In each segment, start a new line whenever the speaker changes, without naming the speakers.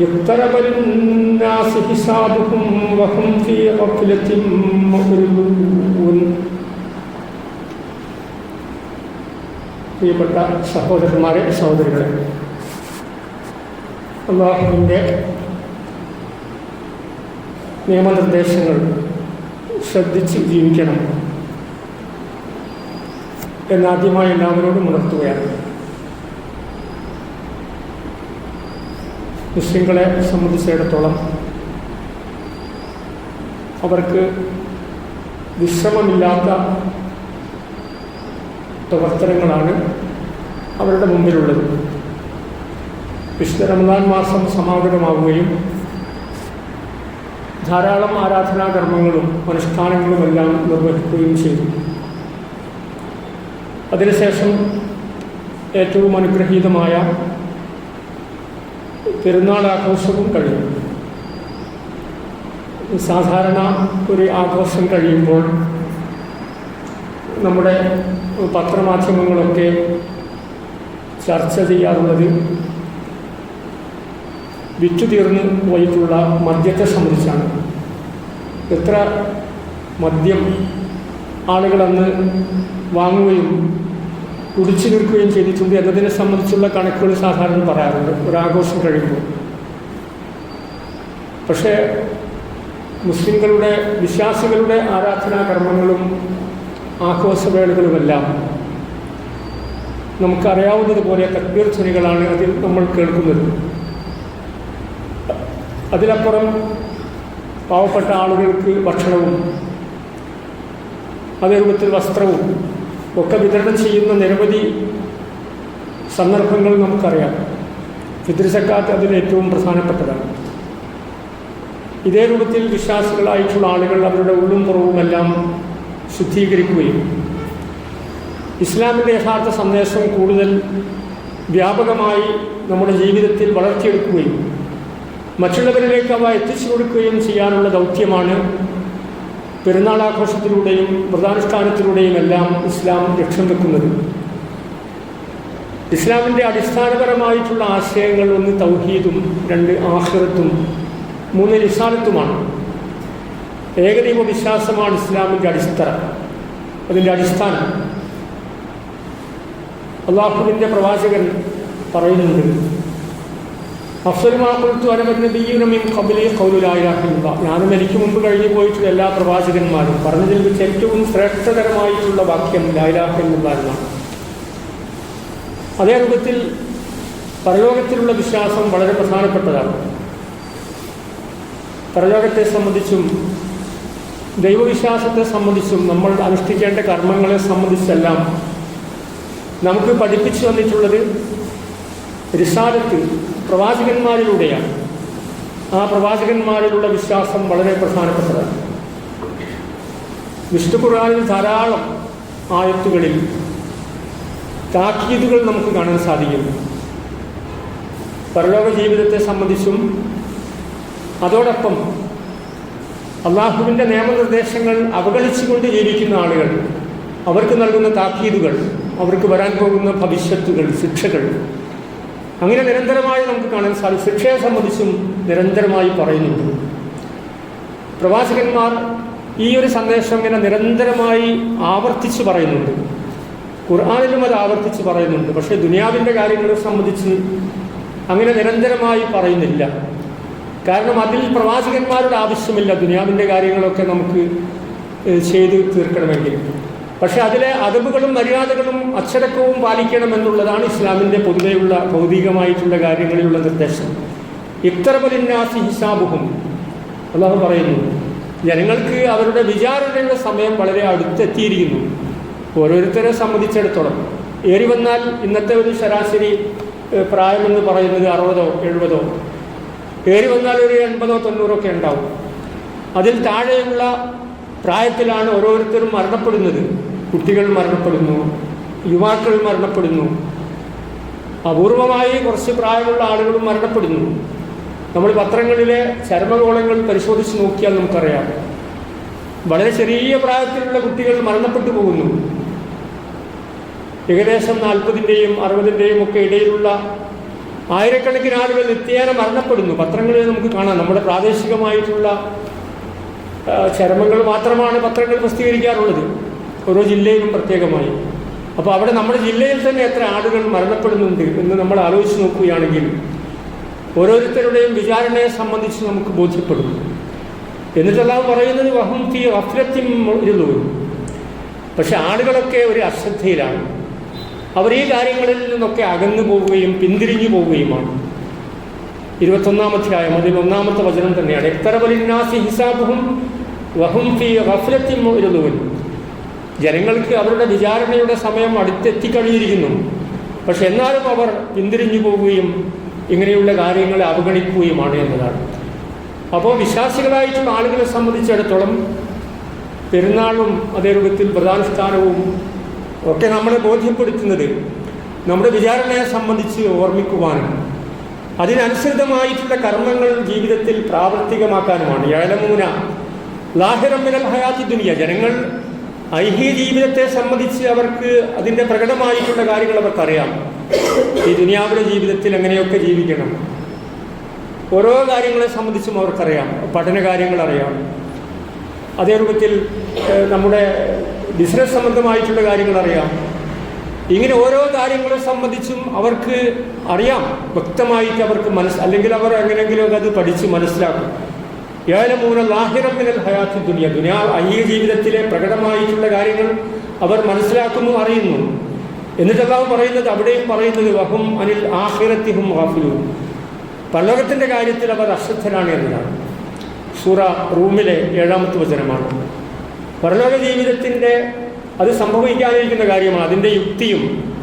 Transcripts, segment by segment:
اقترب للناس حسابهم وهم في غفلة معرضون പ്രിയപ്പെട്ട സഹോദരന്മാരെ സഹോദരികളെ അള്ളാഹുവിൻ്റെ നിയമനിർദ്ദേശങ്ങൾ ശ്രദ്ധിച്ച് ജീവിക്കണം എന്നാദ്യമായി എല്ലാവരോടും ഉണർത്തുകയാണ് മുസ്ലിങ്ങളെ സംബന്ധിച്ചിടത്തോളം അവർക്ക് വിശ്രമമില്ലാത്ത പ്രവർത്തനങ്ങളാണ് അവരുടെ മുമ്പിലുള്ളത്. വിശുദ്ധ റമദാൻ മാസം സമാപനമാവുകയും ധാരാളം ആരാധനാകർമ്മങ്ങളും അനുഷ്ഠാനങ്ങളുമെല്ലാം നിർവഹിക്കുകയും ചെയ്തു. അതിനുശേഷം ഏറ്റവും അനുഗ്രഹീതമായ പെരുന്നാൾ ആഘോഷവും കഴിയും. സാധാരണ ഒരു ആഘോഷം കഴിയുമ്പോൾ നമ്മുടെ പത്രമാധ്യമങ്ങളൊക്കെ ചർച്ച ചെയ്യാറുള്ളത് വിറ്റു തീർന്നു പോയിട്ടുള്ള മദ്യത്തെ സംബന്ധിച്ചാണ്. എത്ര മദ്യം ആളുകളന്ന് വാങ്ങുകയും കുടിച്ചു തീർക്കുകയും ചെയ്തിട്ടുണ്ട് എന്നതിനെ സംബന്ധിച്ചുള്ള കണക്കുകൾ സാധാരണ പറയാറുണ്ട്. ഒരാഘോഷം കഴിയുമ്പോൾ. പക്ഷേ മുസ്ലിങ്ങളുടെ വിശ്വാസികളുടെ ആരാധനാ കർമ്മങ്ങളും ആഘോഷവേളകളുമെല്ലാം നമുക്കറിയാവുന്നതുപോലെ തക്ബീർ ധ്വനികളാണ് അതിൽ നമ്മൾ കേൾക്കുന്നത്. അതിലപ്പുറം പാവപ്പെട്ട ആളുകൾക്ക് ഭക്ഷണവും അതേ രൂപത്തിൽ വസ്ത്രവും ഒക്കെ വിതരണം ചെയ്യുന്ന നിരവധി സന്ദർഭങ്ങൾ നമുക്കറിയാം. ഫിദ്രസക്കാത്ത് അതിൽ ഏറ്റവും പ്രധാനപ്പെട്ടതാണ്. ഇതേ രൂപത്തിൽ വിശ്വാസികളായിട്ടുള്ള ആളുകൾ അവരുടെ ഉള്ളും പുറവുമെല്ലാം ശുദ്ധീകരിക്കുകയും ഇസ്ലാമിന്റെ യഥാർത്ഥ സന്ദേശം കൂടുതൽ വ്യാപകമായി നമ്മുടെ ജീവിതത്തിൽ വളർത്തിയെടുക്കുകയും മറ്റുള്ളവരിലേക്ക് അവ എത്തിച്ചു കൊടുക്കുകയും ചെയ്യാനുള്ള ദൗത്യമാണ് പെരുന്നാളാഘോഷത്തിലൂടെയും വ്രതാനുഷ്ഠാനത്തിലൂടെയും എല്ലാം ഇസ്ലാം ലക്ഷ്യം വെക്കുന്നത്. ഇസ്ലാമിന്റെ അടിസ്ഥാനപരമായിട്ടുള്ള ആശയങ്ങൾ ഒന്ന് തൗഹീദും രണ്ട് ആഹ്റത്തും മൂന്ന് നിസാനത്തുമാണ് ഏകദൈവ വിശ്വാസമാണ് ഇസ്ലാമിന്റെ അടിസ്ഥാന അതിന്റെ അടിസ്ഥാനം. അള്ളാഹുവിന്റെ പ്രവാചകൻ പറയുന്നുണ്ട് ഞാനും എനിക്ക് മുമ്പ് കഴിഞ്ഞു പോയിട്ടുള്ള എല്ലാ പ്രവാചകന്മാരും പറഞ്ഞതിൽ വെച്ച് ഏറ്റവും ശ്രേഷ്ഠതരമായിട്ടുള്ള വാക്യം ലായിലാഹില്ല എന്നാണ്. അതേ രൂപത്തിൽ പരലോകത്തിലുള്ള വിശ്വാസം വളരെ പ്രധാനപ്പെട്ടതാണ്. പരലോകത്തെ സംബന്ധിച്ചും ദൈവവിശ്വാസത്തെ സംബന്ധിച്ചും നമ്മൾ അനുഷ്ഠിക്കേണ്ട കർമ്മങ്ങളെ സംബന്ധിച്ചെല്ലാം നമുക്ക് പഠിപ്പിച്ചു തന്നിട്ടുള്ളത് റിസാലത്ത് പ്രവാചകന്മാരിലൂടെയാണ്. ആ പ്രവാചകന്മാരിലുള്ള വിശ്വാസം വളരെ പ്രധാനപ്പെട്ടതാണ്. വിഷ്ണു ഖുർആാനിൽ ധാരാളം ആയത്തുകളിൽ താക്കീതുകൾ നമുക്ക് കാണാൻ സാധിക്കുന്നു. പരലോക ജീവിതത്തെ സംബന്ധിച്ചും അതോടൊപ്പം അള്ളാഹുവിന്റെ നിയമനിർദ്ദേശങ്ങൾ അവഗണിച്ചുകൊണ്ട് ജീവിക്കുന്ന ആളുകൾ അവർക്ക് നൽകുന്ന താക്കീതുകൾ അവർക്ക് വരാൻ പോകുന്ന ഭവിഷ്യത്തുകൾ ശിക്ഷകൾ അങ്ങനെ നിരന്തരമായി നമുക്ക് കാണാൻ സാധിക്കും. ശിക്ഷയെ സംബന്ധിച്ചും നിരന്തരമായി പറയുന്നുണ്ട്. പ്രവാചകന്മാർ ഈ ഒരു സന്ദേശം ഇങ്ങനെ നിരന്തരമായി ആവർത്തിച്ച് പറയുന്നുണ്ട്. ഖുർആാനിലും അത് ആവർത്തിച്ച് പറയുന്നുണ്ട്. പക്ഷേ ദുനിയാവിന്റെ കാര്യങ്ങളെ സംബന്ധിച്ച് അങ്ങനെ നിരന്തരമായി പറയുന്നില്ല. കാരണം അതിൽ പ്രവാചകന്മാരുടെ ആവശ്യമില്ല. ദുനിയാവിന്റെ കാര്യങ്ങളൊക്കെ നമുക്ക് ചെയ്ത് തീർക്കണമെങ്കിൽ. പക്ഷെ അതിലെ അതബുകളും മര്യാദകളും അച്ചടക്കവും പാലിക്കണമെന്നുള്ളതാണ് ഇസ്ലാമിന്റെ പൊതുവെയുള്ള ഭൗതികമായിട്ടുള്ള കാര്യങ്ങളിലുള്ള നിർദ്ദേശം. ഇത്തരപരിന്യാസി ഹിസാബുഹും. അള്ളാഹു പറയുന്നു ജനങ്ങൾക്ക് അവരുടെ വിചാരണയുടെ സമയം വളരെ അടുത്തെത്തിയിരിക്കുന്നു. ഓരോരുത്തരെ സംബന്ധിച്ചിടത്തോളം ഏറി വന്നാൽ ഇന്നത്തെ ഒരു ശരാശരി പ്രായമെന്ന് പറയുന്നത് അറുപതോ എഴുപതോ. ഏറി വന്നാൽ ഒരു എൺപതോ തൊണ്ണൂറോ ഒക്കെ ഉണ്ടാവും. അതിൽ താഴെയുള്ള പ്രായത്തിലാണ് ഓരോരുത്തരും മരണപ്പെടുന്നത്. കുട്ടികൾ മരണപ്പെടുന്നു യുവാക്കൾ മരണപ്പെടുന്നു. അപൂർവമായി കുറച്ച് പ്രായമുള്ള ആളുകളും മരണപ്പെടുന്നു. നമ്മൾ പത്രങ്ങളിലെ ചരമകോളങ്ങൾ പരിശോധിച്ച് നോക്കിയാൽ നമുക്കറിയാം. വളരെ ചെറിയ പ്രായത്തിലുള്ള കുട്ടികൾ മരണപ്പെട്ടു പോകുന്നു. ഏകദേശം നാൽപ്പതിന്റെയും അറുപതിന്റെയും ഒക്കെ ഇടയിലുള്ള ആയിരക്കണക്കിന് ആളുകൾ നിത്യേന മരണപ്പെടുന്നു. പത്രങ്ങളിൽ നമുക്ക് കാണാം. നമ്മുടെ പ്രാദേശികമായിട്ടുള്ള ചരമങ്ങൾ മാത്രമാണ് പത്രങ്ങൾ പ്രസിദ്ധീകരിക്കാറുള്ളത്. ഓരോ ജില്ലയിലും പ്രത്യേകമായി. അപ്പോൾ അവിടെ നമ്മുടെ ജില്ലയിൽ തന്നെ എത്ര ആളുകൾ മരണപ്പെടുന്നുണ്ട് എന്ന് നമ്മൾ ആലോചിച്ച് നോക്കുകയാണെങ്കിൽ ഓരോരുത്തരുടെയും വിചാരണയെ സംബന്ധിച്ച് നമുക്ക് ബോധ്യപ്പെടും. എന്നിട്ടെല്ലാം പറയുന്നത് വഹം തീ അഫ്രത്തിം ഇരുന്നു പക്ഷെ ആളുകളൊക്കെ ഒരു അശ്രദ്ധയിലാണ്. അവർ ഈ കാര്യങ്ങളിൽ നിന്നൊക്കെ അകന്നു പോവുകയും പിന്തിരിഞ്ഞു പോവുകയുമാണ്. ഇരുപത്തൊന്നാം അധ്യായം അതിൽ ഒന്നാമത്തെ വചനം തന്നെയാണ്. എക്തറബലിന്നാസി ഹിസാബുഹും വഹും ഫി മുഅ്രിദൂൻ ജനങ്ങൾക്ക് അവരുടെ വിചാരണയുടെ സമയം അടുത്തെത്തിക്കഴിഞ്ഞിരിക്കുന്നു. പക്ഷെ എന്നാലും അവർ പിന്തിരിഞ്ഞു പോവുകയും ഇങ്ങനെയുള്ള കാര്യങ്ങളെ അവഗണിക്കുകയുമാണ് എന്നതാണ്. അപ്പോൾ വിശ്വാസികളായിട്ടുള്ള ആളുകളെ സംബന്ധിച്ചിടത്തോളം പെരുന്നാളും അതേ രൂപത്തിൽ പ്രധാനസ്ഥാനവും ഒക്കെ നമ്മളെ ബോധ്യപ്പെടുത്തുന്നത് നമ്മുടെ വിചാരണയെ സംബന്ധിച്ച് ഓർമ്മിക്കുവാനും അതിനനുസൃതമായിട്ടുള്ള കർമ്മങ്ങൾ ജീവിതത്തിൽ പ്രാവർത്തികമാക്കാനുമാണ്. ഏഴമൂന ലാഹിറമ്മിനൽ ഹയാത്തി ദുനിയ. ജനങ്ങൾ ഐഹിക ജീവിതത്തെ സംബന്ധിച്ച് അവർക്ക് അതിന്റെ പ്രകടമായിട്ടുള്ള കാര്യങ്ങൾ അവർക്കറിയാം. ഈ ദുനിയാവിലെ ജീവിതത്തിൽ എങ്ങനെയൊക്കെ ജീവിക്കണം. ഓരോ കാര്യങ്ങളെ സംബന്ധിച്ചും അവർക്കറിയാം. പഠന കാര്യങ്ങൾ അറിയാം. അതേ രൂപത്തിൽ നമ്മുടെ ബിസിനസ് സംബന്ധമായിട്ടുള്ള കാര്യങ്ങൾ അറിയാം. ഇങ്ങനെ ഓരോ കാര്യങ്ങളെ സംബന്ധിച്ചും അവർക്ക് അറിയാം. വ്യക്തമായിട്ട് അവർക്ക് മനസ്സ് അല്ലെങ്കിൽ അവർ എങ്ങനെയെങ്കിലും അത് പഠിച്ച് മനസ്സിലാക്കും. ദുനിയ. ദുനിയാ ഈ ജീവിതത്തിലെ പ്രകടമായിട്ടുള്ള കാര്യങ്ങൾ അവർ മനസ്സിലാക്കുന്നു അറിയുന്നു. എന്നിട്ടെല്ലാം പറയുന്നത് അവിടെയും പറയുന്നത് വഹും അനിൽ ആഹിറത്തിഹും വാഫിലു പല്ലകത്തിന്റെ കാര്യത്തിൽ അവർ അശ്രദ്ധരാണ് എന്നതാണ്. സൂറ റൂമിലെ ഏഴാമത്തെ വചനമാണ്. പരലോക ജീവിതത്തിന്റെ അത് സംഭവിക്കാനിരിക്കുന്ന കാര്യമാണ്. അതിന്റെ യുക്തിയും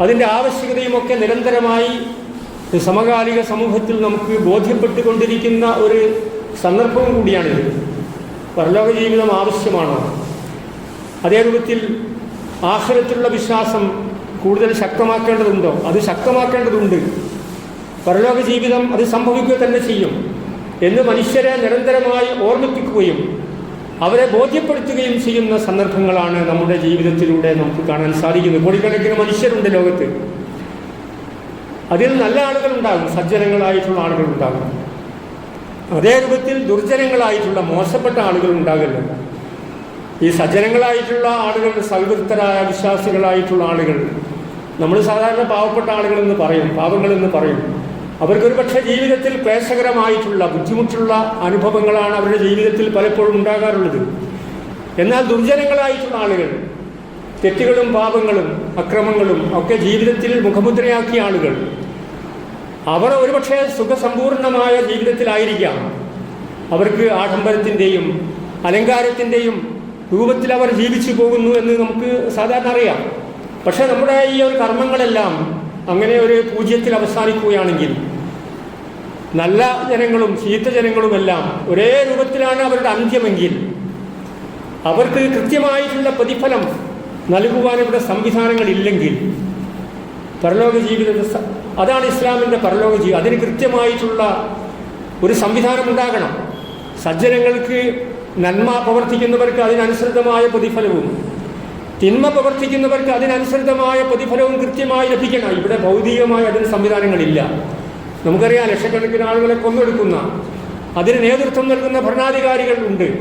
അതിന്റെ ആവശ്യകതയും ഒക്കെ നിരന്തരമായി സമകാലിക സമൂഹത്തിൽ നമുക്ക് ബോധ്യപ്പെട്ടുകൊണ്ടിരിക്കുന്ന ഒരു സന്ദർഭവും കൂടിയാണിത് പരലോക ജീവിതം ആവശ്യമാണ്. അതേ രൂപത്തിൽ ആഹ്ലത്തിലുള്ള വിശ്വാസം കൂടുതൽ ശക്തമാക്കേണ്ടതുണ്ടോ? അത് ശക്തമാക്കേണ്ടതുണ്ട്. പരലോക ജീവിതം അത് സംഭവിക്കുക തന്നെ ചെയ്യും. എന്ന് മനുഷ്യരെ നിരന്തരമായി ഓർമ്മിപ്പിക്കുകയും അവരെ ബോധ്യപ്പെടുത്തുകയും ചെയ്യുന്ന സന്ദർഭങ്ങളാണ് നമ്മുടെ ജീവിതത്തിലൂടെ നമുക്ക് കാണാൻ സാധിക്കുന്നത്. കോടിക്കണക്കിന് മനുഷ്യരുണ്ട് ലോകത്ത്. അതിൽ നല്ല ആളുകളുണ്ടാകും. സജ്ജനങ്ങളായിട്ടുള്ള ആളുകളുണ്ടാകും. അതേ രൂപത്തിൽ ദുർജനങ്ങളായിട്ടുള്ള മോശപ്പെട്ട ആളുകൾ ഉണ്ടാകല്ലോ. ഈ സജ്ജനങ്ങളായിട്ടുള്ള ആളുകൾ സൽവൃത്തരായ വിശ്വാസികളായിട്ടുള്ള ആളുകൾ നമ്മൾ സാധാരണ പാവപ്പെട്ട ആളുകളെന്ന് പറയും പാവങ്ങളെന്ന് പറയും. അവർക്കൊരു പക്ഷേ ജീവിതത്തിൽ ക്ലേശകരമായിട്ടുള്ള ബുദ്ധിമുട്ടുള്ള അനുഭവങ്ങളാണ് അവരുടെ ജീവിതത്തിൽ പലപ്പോഴും ഉണ്ടാകാറുള്ളത്. എന്നാൽ ദുർജനങ്ങളായിട്ടുള്ള ആളുകൾ തെറ്റുകളും പാപങ്ങളും അക്രമങ്ങളും ഒക്കെ ജീവിതത്തിൽ മുഖമുദ്രയാക്കിയ ആളുകൾ അവർ ഒരുപക്ഷെ സുഖസമ്പൂർണമായ ജീവിതത്തിലായിരിക്കാം. അവർക്ക് ആഡംബരത്തിന്റെയും അലങ്കാരത്തിന്റെയും രൂപത്തിൽ അവർ ജീവിച്ചു പോകുന്നു എന്ന് നമുക്ക് സാധാരണ അറിയാം. പക്ഷേ നമ്മുടെ ഈ ഒരു കർമ്മങ്ങളെല്ലാം അങ്ങനെ ഒരു പൂജ്യത്തിൽ അവസാനിക്കുകയാണെങ്കിൽ നല്ല ജനങ്ങളും ചീത്ത ജനങ്ങളുമെല്ലാം ഒരേ രൂപത്തിലാണ് അവരുടെ അന്ത്യമെങ്കിൽ അവർക്ക് കൃത്യമായിട്ടുള്ള പ്രതിഫലം നൽകുവാൻ ഇവിടെ സംവിധാനങ്ങളില്ലെങ്കിൽ പരലോക ജീവിത അതാണ് ഇസ്ലാമിന്റെ പരലോക ജീവിതം അതിന് കൃത്യമായിട്ടുള്ള ഒരു സംവിധാനം ഉണ്ടാകണം. സജ്ജനങ്ങൾക്ക് നന്മ പ്രവർത്തിക്കുന്നവർക്ക് അതിനനുസൃതമായ പ്രതിഫലവും തിന്മ പ്രവർത്തിക്കുന്നവർക്ക് അതിനനുസൃതമായ പ്രതിഫലവും കൃത്യമായി ലഭിക്കണം. ഇവിടെ ഭൗതികമായ അതിന് സംവിധാനങ്ങളില്ല. നമുക്കറിയാം ലക്ഷക്കണക്കിന് ആളുകളെ കൊന്നെടുക്കുന്ന അതിന് നേതൃത്വം നൽകുന്ന ഭരണാധികാരികൾ ഉണ്ട്.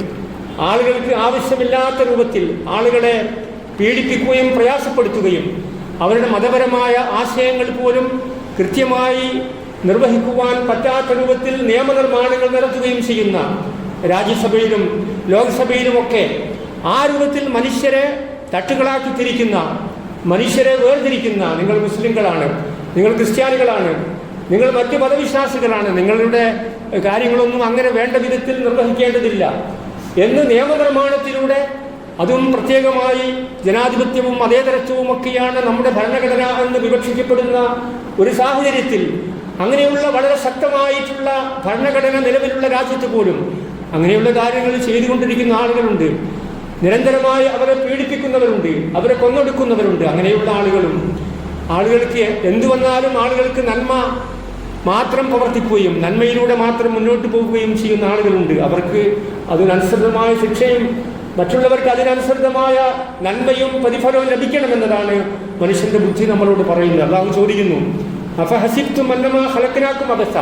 ആളുകൾക്ക് ആവശ്യമില്ലാത്ത രൂപത്തിൽ ആളുകളെ പീഡിപ്പിക്കുകയും പ്രയാസപ്പെടുത്തുകയും അവരുടെ മതപരമായ ആശയങ്ങൾ പോലും കൃത്യമായി നിർവഹിക്കുവാൻ പറ്റാത്ത രൂപത്തിൽ നിയമനിർമ്മാണങ്ങൾ നടത്തുകയും ചെയ്യുന്ന രാജ്യസഭയിലും ലോക്സഭയിലുമൊക്കെ ആ രൂപത്തിൽ മനുഷ്യരെ തട്ടുകളാക്കി തിരിക്കുന്ന മനുഷ്യരെ വേർതിരിക്കുന്ന നിങ്ങൾ മുസ്ലിങ്ങളാണ് നിങ്ങൾ ക്രിസ്ത്യാനികളാണ് നിങ്ങൾ മറ്റ് മതവിശ്വാസികളാണ് നിങ്ങളുടെ കാര്യങ്ങളൊന്നും അങ്ങനെ വേണ്ട വിധത്തിൽ നിർവഹിക്കേണ്ടതില്ല എന്ന് നിയമനിർമ്മാണത്തിലൂടെ അതും പ്രത്യേകമായി ജനാധിപത്യവും മതേതരത്വവും ഒക്കെയാണ് നമ്മുടെ ഭരണഘടന എന്ന് വിവക്ഷിക്കപ്പെടുന്ന ഒരു സാഹചര്യത്തിൽ അങ്ങനെയുള്ള വളരെ ശക്തമായിട്ടുള്ള ഭരണഘടന നിലവിലുള്ള രാജ്യത്ത് പോലും അങ്ങനെയുള്ള കാര്യങ്ങൾ ചെയ്തുകൊണ്ടിരിക്കുന്ന ആളുകളുണ്ട്. നിരന്തരമായി അവരെ പീഡിപ്പിക്കുന്നവരുണ്ട് അവരെ കൊന്നൊടുക്കുന്നവരുണ്ട് അങ്ങനെയുള്ള ആളുകളും. ആളുകൾക്ക് എന്തു വന്നാലും ആളുകൾക്ക് നന്മ മാത്രം പ്രവർത്തിക്കുകയും നന്മയിലൂടെ മാത്രം മുന്നോട്ട് പോവുകയും ചെയ്യുന്ന ആളുകളുണ്ട്. അവർക്ക് അതിനനുസൃതമായ ശിക്ഷയും മറ്റുള്ളവർക്ക് അതിനനുസൃതമായ നന്മയും പ്രതിഫലവും ലഭിക്കണമെന്നതാണ് മനുഷ്യന്റെ ബുദ്ധി നമ്മളോട് പറയുന്നത്. അള്ളാഹു ചോദിക്കുന്നു അഫ ഹസിബ്തും അന്നമാ ഹലക്കിനാക്കും അബസ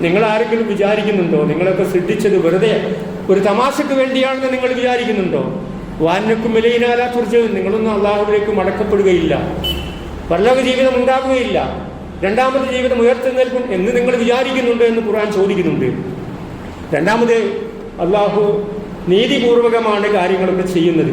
നിങ്ങൾ ആരെങ്കിലും വിചാരിക്കുന്നുണ്ടോ? നിങ്ങളൊക്കെ ശ്രദ്ധിച്ചത് വെറുതെ ഒരു തമാശക്ക് വേണ്ടിയാണെന്ന് നിങ്ങൾ വിചാരിക്കുന്നുണ്ടോ? വാനക്കും വിലയിനാലാ തുറച്ചത് നിങ്ങളൊന്നും അള്ളാഹുവിലേക്ക് മടക്കപ്പെടുകയില്ല. പരലോക ജീവിതം ഉണ്ടാകുകയില്ല. രണ്ടാമത് ജീവിതം ഉയർത്തി ഉയർത്തെഴുന്നേൽക്കും എന്ന് നിങ്ങൾ വിചാരിക്കുന്നുണ്ടോ എന്ന് ഖുർആൻ ചോദിക്കുന്നുണ്ട്. രണ്ടാമത് അള്ളാഹു നീതിപൂർവകമാണ് കാര്യങ്ങളൊക്കെ ചെയ്യുന്നത്.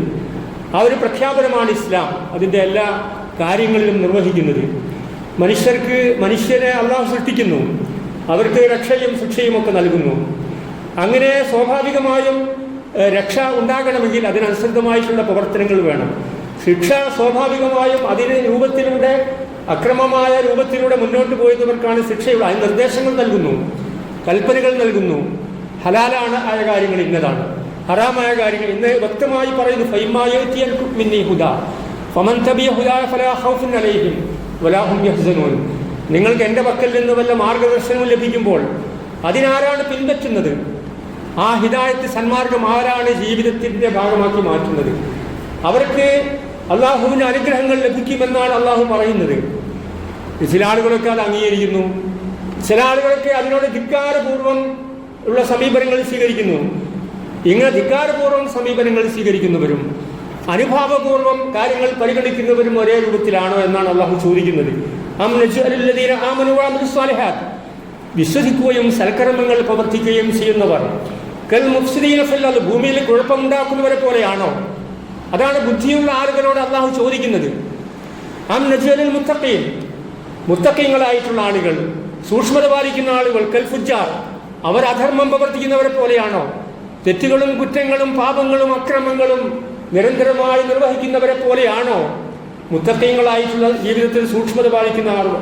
ആ ഒരു പ്രഖ്യാപനമാണ് ഇസ്ലാം. അതിന്റെ എല്ലാ കാര്യങ്ങളിലും നിർവഹിക്കുന്നത്. മനുഷ്യർക്ക് മനുഷ്യരെ അള്ളാഹു സൃഷ്ടിക്കുന്നു. അവർക്ക് രക്ഷയും ശിക്ഷയും ഒക്കെ നൽകുന്നു. അങ്ങനെ സ്വാഭാവികമായും രക്ഷ ഉണ്ടാകണമെങ്കിൽ അതിനനുസൃതമായിട്ടുള്ള പ്രവർത്തനങ്ങൾ വേണം. ശിക്ഷ സ്വാഭാവികമായും അതിന് രൂപത്തിലൂടെ അക്രമമായ രൂപത്തിലൂടെ മുന്നോട്ട് പോയവർക്കാണ് ശിക്ഷയുള്ള. അതിന് നിർദ്ദേശങ്ങൾ നൽകുന്നു. കൽപ്പനകൾ നൽകുന്നു. ഹലാലാണ് ആയ കാര്യങ്ങൾ ഇന്നതാണ്. ഹറാമായ കാര്യങ്ങൾ. ഇന്ന് വ്യക്തമായി പറയുന്നു ഫമൻ തബിയ അലൈഹിം വലാഹും യഹ്സനൂൻ. നിങ്ങൾക്ക് എന്റെ പക്കൽ നിന്ന് വല്ല മാർഗദർശനവും ലഭിക്കുമ്പോൾ അതിനാരാണ് പിൻപറ്റുന്നത്? ആ ഹിദായത്ത് സന്മാർഗം ആരാണ് ജീവിതത്തിന്റെ ഭാഗമാക്കി മാറ്റുന്നത്? അവർക്ക് അള്ളാഹുവിന്റെ അനുഗ്രഹങ്ങൾ ലഭിക്കുമെന്നാണ് അള്ളാഹു പറയുന്നത്. ചില ആളുകളൊക്കെ അത് അംഗീകരിക്കുന്നു. ചില ആളുകളൊക്കെ അതിനോട് ധിക്കാരപൂർവം ഉള്ള സമീപനങ്ങൾ സ്വീകരിക്കുന്നു. ഇങ്ങനെ ധിക്കാരപൂർവം സമീപനങ്ങൾ സ്വീകരിക്കുന്നവരും അനുഭാവപൂർവം കാര്യങ്ങൾ പരിഗണിക്കുന്നവരും ഒരേ രൂപത്തിലാണോ എന്നാണ് അള്ളാഹു ചോദിക്കുന്നത്. വിശ്വസിക്കുകയും സൽക്കർമ്മങ്ങൾ പ്രവർത്തിക്കുകയും ചെയ്യുന്നവർ കൽ ഭൂമിയിൽ കുഴപ്പമുണ്ടാക്കുന്നവരെ പോലെയാണോ? അതാണ് ബുദ്ധിയുള്ള ആളുകളോട് അള്ളാഹു ചോദിക്കുന്നത്. അം നജുഅലിൽ മുത്തഖീൻ മുത്തക്കയങ്ങളായിട്ടുള്ള ആളുകൾ സൂക്ഷ്മത പാലിക്കുന്ന ആളുകൾ കൽഫുജാർ അവർ അധർമ്മം പ്രവർത്തിക്കുന്നവരെ പോലെയാണോ? തെറ്റുകളും കുറ്റങ്ങളും പാപങ്ങളും അക്രമങ്ങളും നിരന്തരമായി നിർവഹിക്കുന്നവരെ പോലെയാണോ മുത്തക്കയങ്ങളായിട്ടുള്ള ജീവിതത്തിൽ സൂക്ഷ്മത പാലിക്കുന്ന ആളുകൾ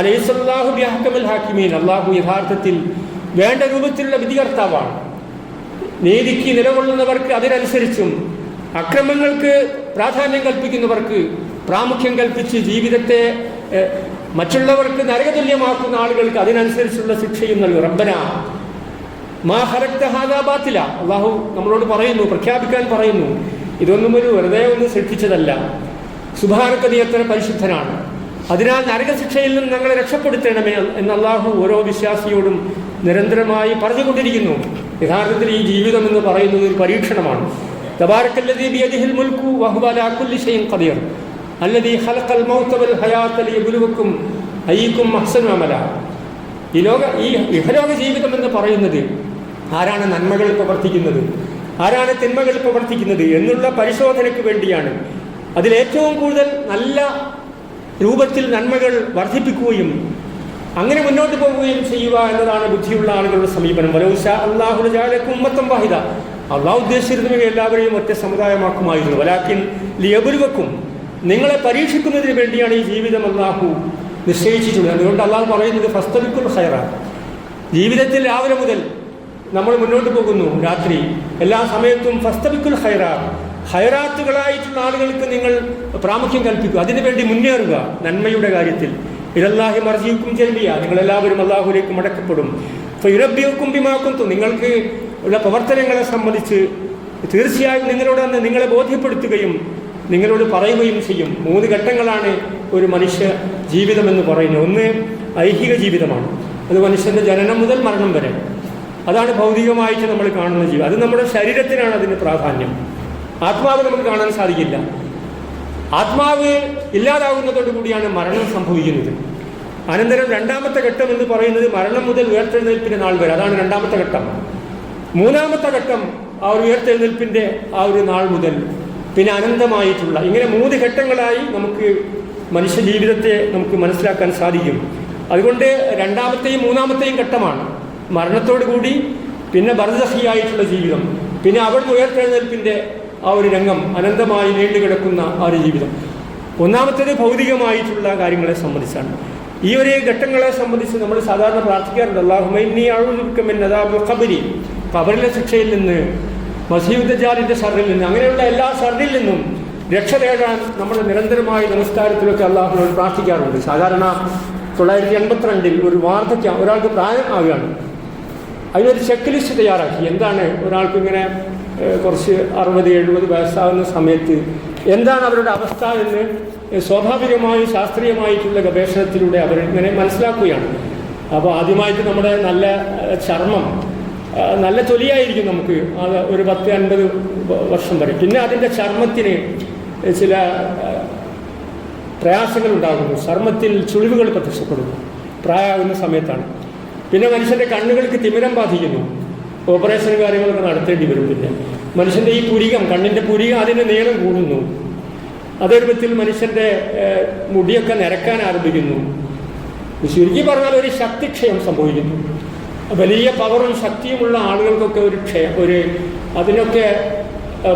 അലൈസല്ലാഹു ബിഹക്കമൽ ഹാക്കിമീൻ അള്ളാഹു യഥാർത്ഥത്തിൽ വേണ്ട രൂപത്തിലുള്ള വിധികർത്താവാണ്. നീതിക്ക് നിലകൊള്ളുന്നവർക്ക് അതിനനുസരിച്ചും അക്രമങ്ങൾക്ക് പ്രാധാന്യം കൽപ്പിക്കുന്നവർക്ക് പ്രാമുഖ്യം കൽപ്പിച്ച് ജീവിതത്തെ മറ്റുള്ളവർക്ക് നരകതുല്യമാക്കുന്ന ആളുകൾക്ക് അതിനനുസരിച്ചുള്ള ശിക്ഷയും നൽകും. റബ്ബന അള്ളാഹു നമ്മളോട് പറയുന്നു പ്രഖ്യാപിക്കാൻ പറയുന്നു ഇതൊന്നും ഒരു വെറുതെ ഒന്ന് സൃഷ്ടിച്ചതല്ല. സുഭാനക്കതി എത്ര പരിശുദ്ധനാണ്. അതിനാൽ നരകശിക്ഷയിൽ നിന്ന് ഞങ്ങളെ രക്ഷപ്പെടുത്തണമേ എന്ന് അള്ളാഹു ഓരോ വിശ്വാസിയോടും നിരന്തരമായി പറഞ്ഞുകൊണ്ടിരിക്കുന്നു. യഥാർത്ഥത്തിൽ ഈ ജീവിതം എന്ന് പറയുന്നത് ഒരു പരീക്ഷണമാണ്. ഈ ലോക ഈ ഇഹലോക ജീവിതം എന്ന് പറയുന്നത് ആരാണ് നന്മകൾ പ്രവർത്തിക്കുന്നത്? ആരാണ് തിന്മകൾ പ്രവർത്തിക്കുന്നത് എന്നുള്ള പരിശോധനയ്ക്ക് വേണ്ടിയാണ്. അതിലേറ്റവും കൂടുതൽ നല്ല രൂപത്തിൽ നന്മകൾ വർദ്ധിപ്പിക്കുകയും അങ്ങനെ മുന്നോട്ട് പോവുകയും ചെയ്യുക എന്നതാണ് ബുദ്ധിയുള്ള ആളുകളുടെ സമീപനം. വലൗഷ അള്ളാഹുൽ ജാലക്കും ഉമ്മത്തം വാഹിദ. അള്ളാഹു ഉദ്ദേശിച്ചിരുന്നെങ്കിൽ എല്ലാവരെയും ഒറ്റ സമുദായമാക്കുമായിരുന്നു. വലാക്കിൻ ലിയബുരുവക്കും നിങ്ങളെ പരീക്ഷിക്കുന്നതിന് വേണ്ടിയാണ് ഈ ജീവിതം അള്ളാഹു നിശ്ചയിച്ചിട്ടുള്ളത്. അതുകൊണ്ട് അള്ളാഹു പറയുന്നത് ഫസ്തബിക്കുൽ ഹൈറ ജീവിതത്തിൽ രാവിലെ മുതൽ നമ്മൾ മുന്നോട്ട് പോകുന്നു രാത്രി. എല്ലാ സമയത്തും ഫസ്തബിക്കുൽ ഹൈറാ ഹൈറാത്തുകളായിട്ടുള്ള ആളുകൾക്ക് നിങ്ങൾ പ്രാമുഖ്യം കൽപ്പിക്കുക. അതിനുവേണ്ടി മുന്നേറുക. നന്മയുടെ കാര്യത്തിൽ. ഇതല്ലാഹി മർജിക്കും ചെല്ലിയ നിങ്ങളെല്ലാവരും അള്ളാഹുലേക്ക് മടക്കപ്പെടും. അപ്പോൾ ഇറബിയക്കും ബിമാക്കും നിങ്ങൾക്ക് ഉള്ള പ്രവർത്തനങ്ങളെ സംബന്ധിച്ച് തീർച്ചയായും നിങ്ങളോട് തന്നെ നിങ്ങളെ ബോധ്യപ്പെടുത്തുകയും നിങ്ങളോട് പറയുകയും ചെയ്യും. മൂന്ന് ഘട്ടങ്ങളാണ് ഒരു മനുഷ്യ ജീവിതമെന്ന് പറയുന്നത്. ഒന്ന് ഐഹിക ജീവിതമാണ്. അത് മനുഷ്യന്റെ ജനനം മുതൽ മരണം വരെ. അതാണ് ഭൗതികമായിട്ട് നമ്മൾ കാണുന്ന ജീവൻ അത് നമ്മുടെ ശരീരത്തിനാണ് അതിന് പ്രാധാന്യം. ആത്മാവ് നമുക്ക് കാണാൻ സാധിക്കില്ല. ആത്മാവ് ഇല്ലാതാകുന്നതോടു കൂടിയാണ് മരണം സംഭവിക്കുന്നത്. അനന്തരം രണ്ടാമത്തെ ഘട്ടം എന്ന് പറയുന്നത് മരണം മുതൽ ഉയർത്തെഴുന്നേൽപ്പിന്റെ നാൾ വരെ. അതാണ് രണ്ടാമത്തെ ഘട്ടം. മൂന്നാമത്തെ ഘട്ടം ആ ഒരു ഉയർത്തെഴുന്നേൽപ്പിന്റെ ആ ഒരു നാൾ മുതൽ പിന്നെ അനന്തമായിട്ടുള്ള. ഇങ്ങനെ മൂന്ന് ഘട്ടങ്ങളായി നമുക്ക് മനുഷ്യ ജീവിതത്തെ നമുക്ക് മനസ്സിലാക്കാൻ സാധിക്കും. അതുകൊണ്ട് രണ്ടാമത്തെയും മൂന്നാമത്തെയും ഘട്ടമാണ്. മരണത്തോടു കൂടി പിന്നെ ഭരതസഹിയായിട്ടുള്ള ജീവിതം പിന്നെ അവിടുന്ന് ഉയർത്തെഴുന്നേൽപ്പിന്റെ ആ ഒരു രംഗം അനന്തമായി നീണ്ടു കിടക്കുന്ന ആ ഒരു ജീവിതം. ഒന്നാമത്തേത് ഭൗതികമായിട്ടുള്ള കാര്യങ്ങളെ സംബന്ധിച്ചാണ്. ഈ ഒരു ഘട്ടങ്ങളെ സംബന്ധിച്ച് നമ്മൾ സാധാരണ പ്രാർത്ഥിക്കാറുണ്ട് അള്ളാഹുമൈനി കബറിലെ ശിക്ഷയിൽ നിന്ന് മസീദ് ഷറിൽ നിന്ന് അങ്ങനെയുള്ള എല്ലാ ഷറിൽ നിന്നും രക്ഷ തേടാൻ നമ്മൾ നിരന്തരമായി നമസ്കാരത്തിലൊക്കെ അള്ളാഹുനോട് പ്രാർത്ഥിക്കാറുണ്ട്. സാധാരണ തൊള്ളായിരത്തി എൺപത്തിരണ്ടിൽ ഒരു വാർദ്ധക്യം ഒരാൾക്ക് പ്രായം ആവുകയാണ്. അതിനൊരു ചെക്ക് ലിസ്റ്റ് തയ്യാറാക്കി. എന്താണ് ഒരാൾക്ക് ഇങ്ങനെ കുറച്ച് അറുപത് എഴുപത് വയസ്സാകുന്ന സമയത്ത് എന്താണ് അവരുടെ അവസ്ഥ എന്ന് സ്വാഭാവികമായി ശാസ്ത്രീയമായിട്ടുള്ള ഗവേഷണത്തിലൂടെ അവർ ഇങ്ങനെ മനസ്സിലാക്കുകയാണ്. അപ്പോൾ ആദ്യമായിട്ട് നമ്മുടെ നല്ല ചർമ്മം നല്ല തൊലിയായിരിക്കും നമുക്ക് അത് ഒരു പത്ത് അൻപത് വർഷം വരെ. പിന്നെ അതിന്റെ ചർമ്മത്തിന് ചില പ്രയാസങ്ങൾ ഉണ്ടാകുന്നു. ചർമ്മത്തിൽ ചുളിവുകൾ പ്രത്യക്ഷപ്പെടുന്നു. പ്രായമാകുന്ന സമയത്താണ്. പിന്നെ മനുഷ്യന്റെ കണ്ണുകൾക്ക് തിമിരം ബാധിക്കുന്നു. ഓപ്പറേഷൻ കാര്യങ്ങളൊക്കെ നടത്തേണ്ടി വരും പിന്നെ. മനുഷ്യന്റെ ഈ പുരികം കണ്ണിന്റെ പുരികം അതിന്റെ നീളം കൂടുന്നു. അതൊരു വിധത്തിൽ മനുഷ്യന്റെ മുടിയൊക്കെ നിരക്കാൻ ആരംഭിക്കുന്നു. ചുരുക്കി പറഞ്ഞാൽ ഒരു ശക്തിക്ഷയം സംഭവിക്കുന്നു. വലിയ പവറും ശക്തിയുമുള്ള ആളുകൾക്കൊക്കെ ഒരു ക്ഷയം ഒരു അതിനൊക്കെ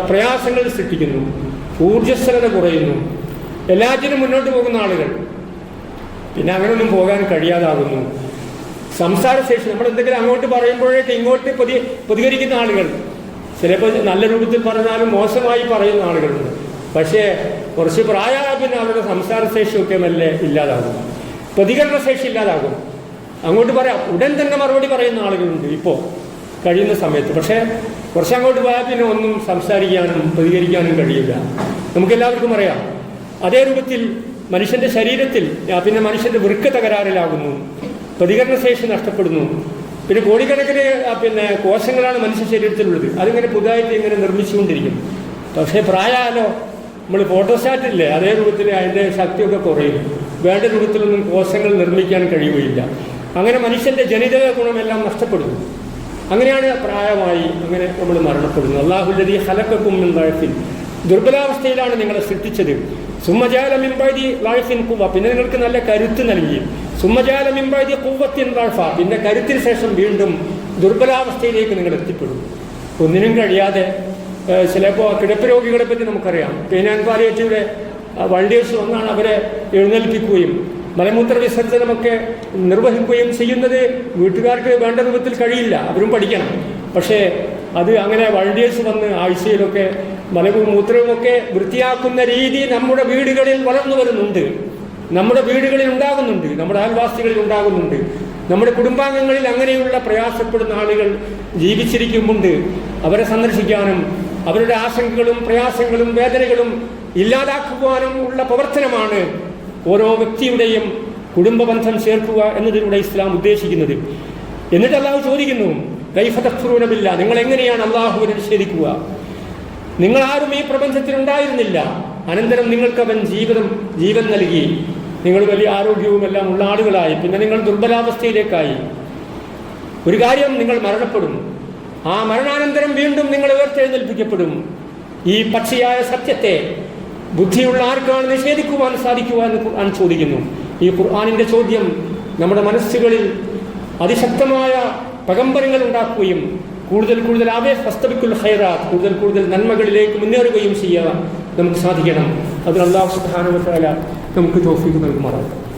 പ്രയാസങ്ങൾ സൃഷ്ടിക്കുന്നു. ഊർജസ്വലത കുറയുന്നു. എല്ലാറ്റിനും മുന്നോട്ട് പോകുന്ന ആളുകൾ. പിന്നെ അങ്ങനെയൊന്നും പോകാൻ കഴിയാതാകുന്നു. സംസാരശേഷി നമ്മൾ എന്തെങ്കിലും അങ്ങോട്ട് പറയുമ്പോഴേക്ക് ഇങ്ങോട്ട് പ്രതി പ്രതികരിക്കുന്ന ആളുകൾ. ചിലപ്പോൾ നല്ല രൂപത്തിൽ പറഞ്ഞാലും മോശമായി പറയുന്ന ആളുകളുണ്ട് പക്ഷേ കുറച്ച് പ്രായമായ പിന്നെ അവരുടെ സംസാരശേഷിയൊക്കെ മെല്ലെ ഇല്ലാതാകും. പ്രതികരണശേഷി ഇല്ലാതാകും. അങ്ങോട്ട് പറയാം ഉടൻ തന്നെ മറുപടി പറയുന്ന ആളുകളുണ്ട് ഇപ്പോൾ കഴിയുന്ന സമയത്ത്. പക്ഷേ കുറച്ച് അങ്ങോട്ട് പോയാൽ പിന്നെ ഒന്നും സംസാരിക്കാനും പ്രതികരിക്കാനും കഴിയില്ല. നമുക്കെല്ലാവർക്കും അറിയാം അതേ രൂപത്തിൽ മനുഷ്യന്റെ ശരീരത്തിൽ പിന്നെ മനുഷ്യന്റെ വൃക്ക തകരാറിലാകുന്നു. പ്രതികരണശേഷി നഷ്ടപ്പെടുന്നു. പിന്നെ കോടിക്കണക്കിന് പിന്നെ കോശങ്ങളാണ് മനുഷ്യ ശരീരത്തിലുള്ളത്. അതിങ്ങനെ പുതുതായിട്ട് ഇങ്ങനെ നിർമ്മിച്ചുകൊണ്ടിരിക്കും. പക്ഷേ പ്രായമാലോ നമ്മൾ ഫോട്ടോസ്റ്റാറ്റില്ലേ അതേ രൂപത്തിൽ അതിന്റെ ശക്തിയൊക്കെ കുറയും. വേണ്ട രൂപത്തിലൊന്നും കോശങ്ങൾ നിർമ്മിക്കാൻ കഴിയുകയില്ല. അങ്ങനെ മനുഷ്യന്റെ ജനിതക ഗുണമെല്ലാം നഷ്ടപ്പെടുന്നു. അങ്ങനെയാണ് പ്രായമായി അങ്ങനെ നമ്മൾ മരണപ്പെടുന്നത്. അള്ളാഹുല്ലതി ഹലക്കക്കും വാഴഫിൻ ദുർബലാവസ്ഥയിലാണ് നിങ്ങളെ സൃഷ്ടിച്ചത്. സുമ്മജാലമിമ്പാതി മിമ്പാതി വാഴഫിൻ കുവ പിന്നെ നിങ്ങൾക്ക് നല്ല കരുത്ത് നൽകി. സുമ്മജാലമിമ്പാതി കൂവത്തിൻ വാഴഫ പിന്നെ കരുത്തിന് ശേഷം വീണ്ടും ദുർബലാവസ്ഥയിലേക്ക് നിങ്ങൾ എത്തിപ്പെടും. ഒന്നിനും കഴിയാതെ ചിലപ്പോൾ കിടപ്പ് രോഗികളെ പറ്റി നമുക്കറിയാം. പെയിൻ ആൻഡ് പാലിയേറ്റീവിടെ വൾഡിയേഴ്സ് വന്നാണ് അവരെ എഴുന്നേൽപ്പിക്കുകയും മലമൂത്ര വിസർജനമൊക്കെ നിർവഹിക്കുകയും ചെയ്യുന്നത് വീട്ടുകാർക്ക് വേണ്ട രൂപത്തിൽ കഴിയില്ല. അവരും പഠിക്കണം. പക്ഷേ അത് അങ്ങനെ വൾഡിയേഴ്സ് വന്ന് ആഴ്ചയിലൊക്കെ മലവും മൂത്രവുമൊക്കെ വൃത്തിയാക്കുന്ന രീതി നമ്മുടെ വീടുകളിൽ വളർന്നു വരുന്നുണ്ട്. നമ്മുടെ വീടുകളിൽ ഉണ്ടാകുന്നുണ്ട്. നമ്മുടെ അയൽവാസികളിൽ ഉണ്ടാകുന്നുണ്ട്. നമ്മുടെ കുടുംബാംഗങ്ങളിൽ അങ്ങനെയുള്ള പ്രയാസപ്പെടുന്ന ആളുകൾ ജീവിച്ചിരിക്കുമുണ്ട് അവരെ സന്ദർശിക്കാനും അവരുടെ ആശങ്കകളും പ്രയാസങ്ങളും വേദനകളും ഇല്ലാതാക്കുവാനും ഉള്ള പ്രവർത്തനമാണ് ഓരോ വ്യക്തിയുടെയും കുടുംബ ബന്ധം ചേർക്കുക എന്നതിലൂടെ ഇസ്ലാം ഉദ്ദേശിക്കുന്നത്. എന്നിട്ട് അള്ളാഹു ചോദിക്കുന്നു കൈഫതഫ്രൂനമില്ല നിങ്ങൾ എങ്ങനെയാണ് അള്ളാഹുവിനെ നിഷേധിക്കുക? നിങ്ങൾ ആരും ഈ പ്രപഞ്ചത്തിൽ ഉണ്ടായിരുന്നില്ല. അനന്തരം നിങ്ങൾക്ക് അവൻ ജീവിതം ജീവൻ നൽകി. നിങ്ങൾ വലിയ ആരോഗ്യവും എല്ലാം ഉള്ള ആളുകളായി. പിന്നെ നിങ്ങൾ ദുർബലാവസ്ഥയിലേക്കായി. ഒരു കാര്യം നിങ്ങൾ മരണപ്പെടും. ആ മരണാനന്തരം വീണ്ടും നിങ്ങൾ ഉയർത്തെഴുന്നേൽപ്പിക്കപ്പെടും. ഈ പക്ഷിയായ സത്യത്തെ ബുദ്ധിയുള്ള ആർക്കാണ് നിഷേധിക്കുവാൻ സാധിക്കുവാൻ ഖുർആൻ ചോദിക്കുന്നു. ഈ ഖുർആാനിന്റെ ചോദ്യം നമ്മുടെ മനസ്സുകളിൽ അതിശക്തമായ പകമ്പരങ്ങൾ ഉണ്ടാക്കുകയും കൂടുതൽ കൂടുതൽ ആവേ ഫസ്തബിക്കുൽ ഹൈറാത്ത് കൂടുതൽ കൂടുതൽ നന്മകളിലേക്ക് മുന്നേറുകയും ചെയ്യാൻ നമുക്ക് സാധിക്കണം. അതിൽ അള്ളാഹു സുബ്ഹാനഹു വ നമുക്ക് തോഫിക്ക് നൽകുമാറാകട്ടെ.